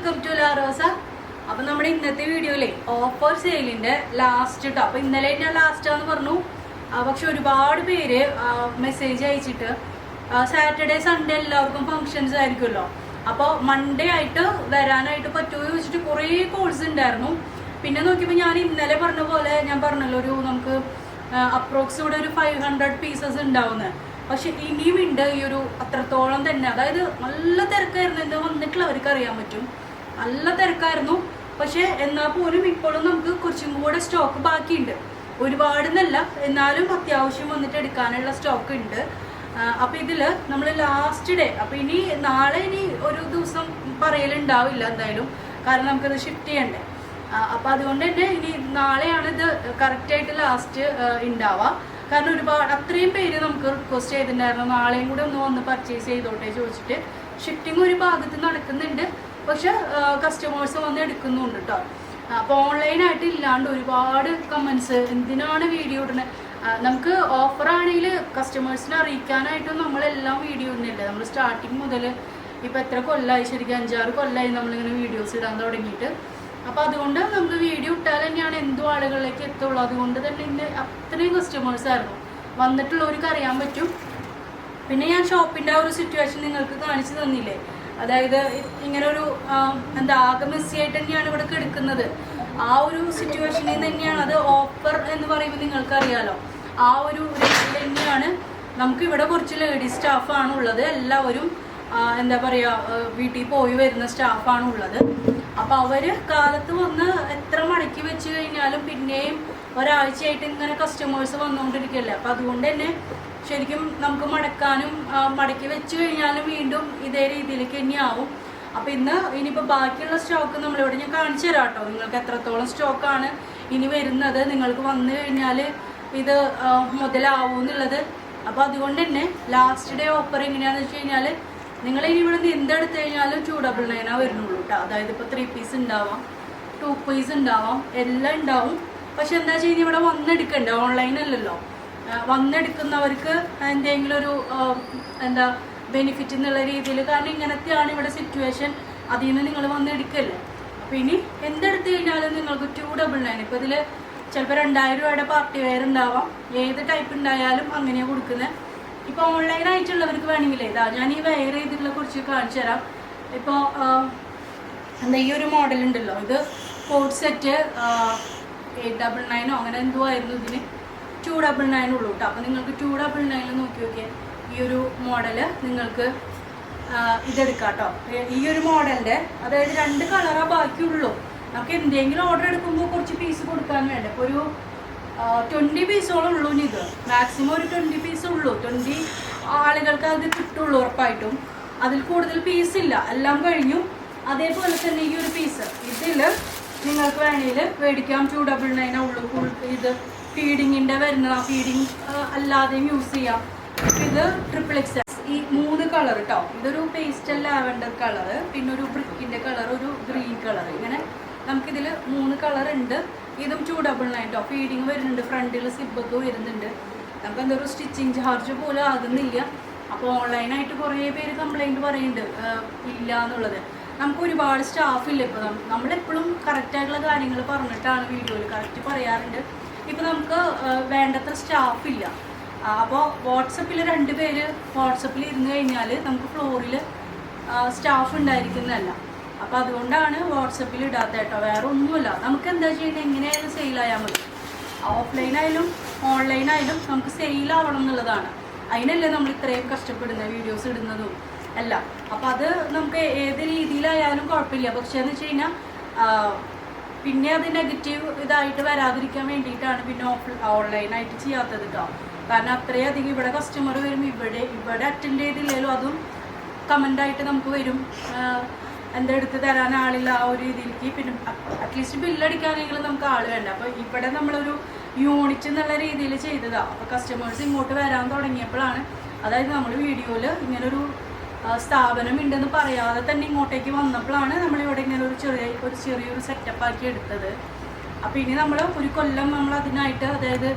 Welcome to Larosa അപ്പൊ നമ്മുടെ ഇന്നത്തെ വീഡിയോയിലെ ഓഫർ സെയിലിന്റെ ലാസ്റ്റ് കേട്ടോ അപ്പൊ ഇന്നലെ ഞാൻ ആണെന്ന് പറഞ്ഞു. പക്ഷെ ഒരുപാട് പേര് മെസ്സേജ് അയച്ചിട്ട് സാറ്റർഡേ സൺഡേ എല്ലാവർക്കും ഫങ്ഷൻസ് ആയിരിക്കുമല്ലോ. അപ്പോൾ മൺഡേ ആയിട്ട് വരാനായിട്ട് പറ്റുമോ എന്ന് ചോദിച്ചിട്ട് കുറേ കോൾസ് ഉണ്ടായിരുന്നു. പിന്നെ നോക്കിയപ്പോൾ ഞാൻ ഇന്നലെ പറഞ്ഞ പോലെ ഞാൻ പറഞ്ഞല്ലോ ഒരു നമുക്ക് അപ്രോക്സ് ഇവിടെ ഒരു ഫൈവ് ഹൺഡ്രഡ് പീസസ് ഉണ്ടാവുന്നത് പക്ഷെ ഇനിയും ഉണ്ട് ഈ ഒരു അത്രത്തോളം തന്നെ. അതായത് നല്ല തിരക്കായിരുന്നു. എന്താ വന്നിട്ടുള്ളവർക്ക് അറിയാൻ പറ്റും. നല്ല തിരക്കായിരുന്നു. പക്ഷെ എന്നാൽ പോലും ഇപ്പോഴും നമുക്ക് കുറച്ചും കൂടെ സ്റ്റോക്ക് ബാക്കിയുണ്ട്. ഒരുപാട് എന്നല്ല എന്നാലും അത്യാവശ്യം വന്നിട്ട് എടുക്കാനുള്ള സ്റ്റോക്ക് ഉണ്ട്. അപ്പം ഇതിൽ നമ്മൾ ലാസ്റ്റ് ഡേ അപ്പം ഇനി നാളെ ഇനി ഒരു ദിവസം പറയലുണ്ടാവില്ല എന്തായാലും. കാരണം നമുക്കത് ഷിഫ്റ്റ് ചെയ്യണ്ടേ. അപ്പം അതുകൊണ്ട് തന്നെ ഇനി നാളെയാണ് ഇത് കറക്റ്റായിട്ട് ലാസ്റ്റ് ഉണ്ടാവുക കാരണം ഒരുപാട് അത്രയും പേര് നമുക്ക് റിക്വസ്റ്റ് ചെയ്തിട്ടുണ്ടായിരുന്നു. നാളെയും കൂടെ ഒന്ന് വന്ന് പർച്ചേസ് ചെയ്തോട്ടെ ചോദിച്ചിട്ട്. ഷിഫ്റ്റിംഗ് ഒരു ഭാഗത്ത് നടക്കുന്നുണ്ട്. പക്ഷെ കസ്റ്റമേഴ്സ് വന്ന് എടുക്കുന്നുണ്ട് കേട്ടോ അപ്പോൾ ഓൺലൈനായിട്ട് ഇല്ലാണ്ട് ഒരുപാട് കമന്റ്സ് എന്തിനാണ് വീഡിയോ ഇടുന്നത് നമുക്ക് ഓഫർ ആണെങ്കിൽ കസ്റ്റമേഴ്സിനെ അറിയിക്കാനായിട്ടും നമ്മളെല്ലാം വീഡിയോ ഇടുന്നില്ല നമ്മൾ സ്റ്റാർട്ടിങ് മുതൽ ഇപ്പൊ എത്ര കൊല്ലമായി ശരിക്കും അഞ്ചാറ് കൊല്ലമായി നമ്മളിങ്ങനെ വീഡിയോസ് ഇടാൻ തുടങ്ങിയിട്ട്. അപ്പോൾ അതുകൊണ്ട് നമുക്ക് വീഡിയോ ഇട്ടാൽ തന്നെയാണ് എന്തോ ആളുകളിലേക്ക് എത്തുള്ളൂ. അതുകൊണ്ട് തന്നെ ഇന്ന് അത്രയും കസ്റ്റമേഴ്സ് ആയിരുന്നു. വന്നിട്ടുള്ളവർക്ക് അറിയാൻ പറ്റും. പിന്നെ ഞാൻ ഷോപ്പിന്റെ ആ ഒരു സിറ്റുവേഷൻ നിങ്ങൾക്ക് കാണിച്ചു തന്നില്ലേ? അതായത് ഇങ്ങനെ ഒരു എന്താ ആകെ തന്നെയാണ് ഇവിടെ എടുക്കുന്നത് ആ ഒരു സിറ്റുവേഷനിൽ തന്നെയാണ് അത് ഓഫർ എന്ന് പറയുമ്പോൾ നിങ്ങൾക്കറിയാലോ. ആ ഒരു രീതിയിൽ തന്നെയാണ് നമുക്ക് ഇവിടെ കുറച്ച് ലേഡി സ്റ്റാഫാണ് ഉള്ളത്. എല്ലാവരും എന്താ പറയുക വീട്ടിൽ പോയി വരുന്ന സ്റ്റാഫാണ് ഉള്ളത്. അപ്പോൾ അവർ കാലത്ത് വന്ന് എത്ര മടക്കി വെച്ച് കഴിഞ്ഞാലും പിന്നെയും ഒരാഴ്ചയായിട്ട് ഇങ്ങനെ കസ്റ്റമേഴ്സ് വന്നുകൊണ്ടിരിക്കുകയല്ലേ? അപ്പോൾ അതുകൊണ്ട് തന്നെ ശരിക്കും നമുക്ക് മടക്കാനും മടക്കി വെച്ച് കഴിഞ്ഞാലും വീണ്ടും ഇതേ രീതിയിലേക്ക് തന്നെയാവും. അപ്പോൾ ഇന്ന് ഇനിയിപ്പോൾ ബാക്കിയുള്ള സ്റ്റോക്ക് നമ്മളിവിടെ ഞാൻ കാണിച്ചു തരാം കേട്ടോ. നിങ്ങൾക്ക് എത്രത്തോളം സ്റ്റോക്കാണ് ഇനി വരുന്നത് നിങ്ങൾക്ക് വന്നു കഴിഞ്ഞാൽ ഇത് മുതലാവും എന്നുള്ളത്. അപ്പോൾ അതുകൊണ്ട് തന്നെ ലാസ്റ്റ് ഡേ ഓഫർ എങ്ങനെയാണെന്ന് വെച്ച് കഴിഞ്ഞാൽ നിങ്ങൾ ഇനി ഇവിടെ നിന്ന് എന്തെടുത്ത് കഴിഞ്ഞാലും ടു ഡബിൾ നയനാ വരുന്നുള്ളൂ കേട്ടോ. അതായത് ഇപ്പോൾ ത്രീ പീസ് ഉണ്ടാവാം ടു പീസ് ഉണ്ടാവാം എല്ലാം ഉണ്ടാവും. പക്ഷെ എന്താ ചെയ്യുന്നത് ഇവിടെ വന്നെടുക്കണ്ട. ഓൺലൈൻ അല്ലല്ലോ. വന്നെടുക്കുന്നവർക്ക് എന്തെങ്കിലും ഒരു എന്താ ബെനിഫിറ്റ് എന്നുള്ള രീതിയിൽ കാരണം ഇങ്ങനത്തെയാണ് ഇവിടെ സിറ്റുവേഷൻ അതിൽ നിന്ന് നിങ്ങൾ വന്നെടുക്കല്ലേ. അപ്പം ഇനി എന്തെടുത്ത് കഴിഞ്ഞാലും നിങ്ങൾക്ക് ടു ഡബിൾ നയൻ ഇപ്പം ഇതിൽ ചിലപ്പോൾ രണ്ടായിരം രൂപയുടെ പാർട്ടി വെയർ ഉണ്ടാവാം. ഏത് ടൈപ്പ് ഉണ്ടായാലും അങ്ങനെയാണ് കൊടുക്കുന്നത് ഇപ്പോൾ ഓൺലൈൻ ആയിട്ടുള്ളവർക്ക് വേണമെങ്കിൽ ഇതാ ഞാൻ ഈ വെയർ ചെയ്തിട്ടുള്ള കുറിച്ച് കാണിച്ചു തരാം. ഇപ്പോൾ എന്താ ഈ ഒരു മോഡൽ ഉണ്ടല്ലോ. ഇത് കോഡ് സെറ്റ് എയ്റ്റ് ഡബിൾ നയനോ അങ്ങനെ എന്തോ ആയിരുന്നു ഇതിന്. ടു ഡബിൾ നയൻ ഉള്ളൂ കേട്ടോ അപ്പോൾ നിങ്ങൾക്ക് ടു ഡബിൾ നയനിൽ നോക്കി നോക്കിയാൽ ഈ ഒരു മോഡൽ നിങ്ങൾക്ക് ഇതെടുക്കാം കേട്ടോ ഈ ഒരു മോഡലിന്റെ അതായത് രണ്ട് കളറാ ബാക്കിയുള്ളൂ. നമുക്ക് എന്തെങ്കിലും ഓർഡർ എടുക്കുമ്പോൾ കുറച്ച് പീസ് കൊടുക്കാൻ വേണ്ട. ഒരു ട്വന്റി പീസോളം ഉള്ളൂ ഇനി ഇത്. മാക്സിമം ഒരു ട്വന്റി പീസ് ഉള്ളൂ. ട്വന്റി ആളുകൾക്ക് അത് കിട്ടുള്ളൂ ഉറപ്പായിട്ടും. അതിൽ കൂടുതൽ പീസ് ഇല്ല. എല്ലാം കഴിഞ്ഞു. അതേപോലെ തന്നെ ഈ ഒരു പീസ് ഇതിൽ നിങ്ങൾക്ക് വേണമെങ്കിൽ മേടിക്കാം ടു ഡബിൾ നയൻ ഉള്ളൂ. ഇത് ഫീഡിങ്ങിന്റെ വരുന്ന ഫീഡിങ് അല്ലാതെയും യൂസ് ചെയ്യാം. ഇത് ട്രിപ്പിൾ എക്സ് ഈ മൂന്ന് കളർ കേട്ടോ ഇതൊരു പേസ്റ്റൽ ലാവൻഡർ കളർ പിന്നെ ഒരു ബ്രിക്കിന്റെ കളർ ഒരു ഗ്രീൻ കളർ ഇങ്ങനെ നമുക്കിതിൽ മൂന്ന് കളർ ഉണ്ട്. ഇതും ടു ഡബിൾ നയൻ കേട്ടോ ഫീഡിങ് വരുന്നുണ്ട്. ഫ്രണ്ടിൽ സിബൊക്കെ വരുന്നുണ്ട്. നമുക്ക് എന്തൊരു സ്റ്റിച്ചിങ് ചാർജ് പോലും ആകുന്നില്ല. അപ്പോൾ ഓൺലൈനായിട്ട് കുറേ പേര് കംപ്ലൈന്റ് പറയുന്നുണ്ട്. ഇല്ല എന്നുള്ളത് നമുക്ക് ഒരുപാട് സ്റ്റാഫ് ഇല്ല ഇപ്പോൾ നമ്മളെപ്പോഴും കറക്റ്റായിട്ടുള്ള കാര്യങ്ങൾ പറഞ്ഞിട്ടാണ് വീഡിയോയിൽ കറക്റ്റ് പറയാറുണ്ട്. ഇപ്പം നമുക്ക് വേണ്ടത്ര സ്റ്റാഫില്ല. അപ്പോൾ വാട്സപ്പിൽ രണ്ട് പേര് വാട്സപ്പിൽ ഇരുന്ന് കഴിഞ്ഞാൽ നമുക്ക് ഫ്ലോറിൽ സ്റ്റാഫ് ഉണ്ടായിരിക്കുന്നതല്ല. അപ്പോൾ അതുകൊണ്ടാണ് വാട്സപ്പിൽ ഇടാത്ത കേട്ടോ. വേറെ ഒന്നുമില്ല നമുക്ക് എന്താ ചെയ്യേണ്ടത് എങ്ങനെയായാലും സെയിലായാൽ മതി. ഓഫ്ലൈൻ ആയാലും ഓൺലൈൻ ആയാലും നമുക്ക് സെയിലാവണം എന്നുള്ളതാണ്. അതിനല്ലേ നമ്മൾ ഇത്രയും കഷ്ടപ്പെടുന്നത് വീഡിയോസ് ഇടുന്നതും എല്ലാം. അപ്പം അത് നമുക്ക് ഏത് രീതിയിലായാലും കുഴപ്പമില്ല. പക്ഷേ എന്ന് വെച്ച് കഴിഞ്ഞാൽ പിന്നെ അത് നെഗറ്റീവ് ഇതായിട്ട് വരാതിരിക്കാൻ വേണ്ടിയിട്ടാണ് പിന്നെ ഓഫ് ഓൺലൈനായിട്ട് ചെയ്യാത്തത് കേട്ടോ കാരണം അധികം ഇവിടെ കസ്റ്റമർ വരും ഇവിടെ ഇവിടെ അറ്റൻഡ് ചെയ്തില്ലെങ്കിലും അതും കമന്റായിട്ട് നമുക്ക് വരും. എന്താ എടുത്ത് തരാൻ ആളില്ല ആ ഒരു രീതിയിലേക്ക്. പിന്നെ അറ്റ്ലീസ്റ്റ് ബില്ലടിക്കാനെങ്കിലും നമുക്ക് ആൾ വേണ്ട. അപ്പോൾ ഇവിടെ നമ്മളൊരു യൂണിറ്റ് എന്നുള്ള രീതിയിൽ ചെയ്തതാണ് അപ്പോൾ കസ്റ്റമേഴ്സ് ഇങ്ങോട്ട് വരാൻ തുടങ്ങിയപ്പോഴാണ് അതായത് നമ്മൾ വീഡിയോയിൽ ഇങ്ങനൊരു സ്ഥാപനം ഉണ്ടെന്ന് പറയാതെ തന്നെ ഇങ്ങോട്ടേക്ക് വന്നപ്പോഴാണ് നമ്മളിവിടെ ഇങ്ങനെ ഒരു ചെറിയ ഒരു ചെറിയൊരു സെറ്റപ്പ് ആക്കി എടുത്തത്. അപ്പോൾ ഇനി നമ്മൾ ഒരു കൊല്ലം നമ്മൾ അതിനായിട്ട് അതായത്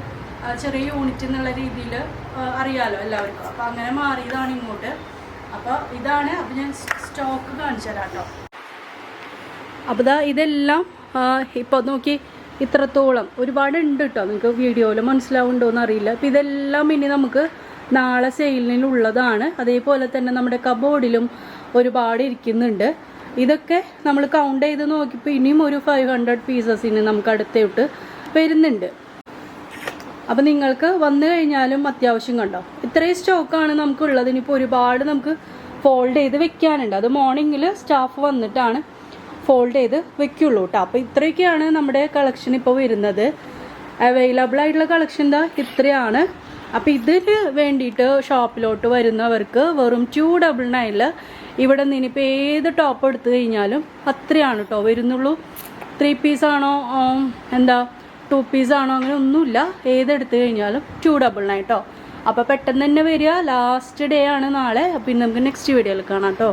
ചെറിയ യൂണിറ്റ് എന്നുള്ള രീതിയിൽ അറിയാലോ എല്ലാവർക്കും. അപ്പോൾ അങ്ങനെ മാറിയതാണ് ഇങ്ങോട്ട്. അപ്പോൾ ഇതാണ് അപ്പോൾ ഞാൻ സ്റ്റോക്ക് കാണിച്ചു തരാം കേട്ടോ. അപ്പോൾ ദാ ഇതെല്ലാം ഇപ്പോൾ നോക്കി ഇത്രത്തോളം ഒരുപാട് ഉണ്ട് കേട്ടോ. നിങ്ങൾക്ക് വീഡിയോയിൽ മനസ്സിലാവുണ്ടോ എന്ന് അറിയില്ല. അപ്പോൾ ഇതെല്ലാം ഇനി നമുക്ക് നാളെ സെയിലിനുള്ളതാണ് അതേപോലെ തന്നെ നമ്മുടെ കബോർഡിലും ഒരുപാട് ഇരിക്കുന്നുണ്ട്. ഇതൊക്കെ നമ്മൾ കൗണ്ട് ചെയ്ത് നോക്കിയപ്പോൾ ഇനിയും ഒരു ഫൈവ് ഹൺഡ്രഡ് പീസസിന് നമുക്ക് അടുത്തോട്ട് വരുന്നുണ്ട്. അപ്പം നിങ്ങൾക്ക് വന്നു കഴിഞ്ഞാലും അത്യാവശ്യം കണ്ടോ? ഇത്രയും സ്റ്റോക്കാണ് നമുക്കുള്ളത്. ഇനിയിപ്പോൾ ഒരുപാട് നമുക്ക് ഫോൾഡ് ചെയ്ത് വെക്കാനുണ്ട്. അത് മോർണിംഗിൽ സ്റ്റാഫ് വന്നിട്ടാണ് ഫോൾഡ് ചെയ്ത് വെക്കുള്ളൂ കേട്ടോ അപ്പോൾ ഇത്രയൊക്കെയാണ് നമ്മുടെ കളക്ഷൻ ഇപ്പോൾ വരുന്നത്. അവൈലബിൾ ആയിട്ടുള്ള കളക്ഷൻ എന്താ ഇത്രയാണ്. അപ്പോൾ ഇതിന് വേണ്ടിയിട്ട് ഷോപ്പിലോട്ട് വരുന്നവർക്ക് വെറും ടു ഡബിൾ നയനിൽ ഇവിടെ നിന്ന് ഇനിയിപ്പോൾ ഏത് ടോപ്പ് എടുത്തു കഴിഞ്ഞാലും അത്രയാണ് കേട്ടോ വരുന്നുള്ളൂ. ത്രീ പീസാണോ എന്താ ടു പീസാണോ അങ്ങനെ ഒന്നുമില്ല. ഏതെടുത്തു കഴിഞ്ഞാലും ടു ഡബിൾ നയൻ കേട്ടോ അപ്പോൾ പെട്ടെന്ന് തന്നെ വരിക. ലാസ്റ്റ് ഡേ ആണ് നാളെ. പിന്നെ നമുക്ക് നെക്സ്റ്റ് വീഡിയോയിൽ കാണാം കേട്ടോ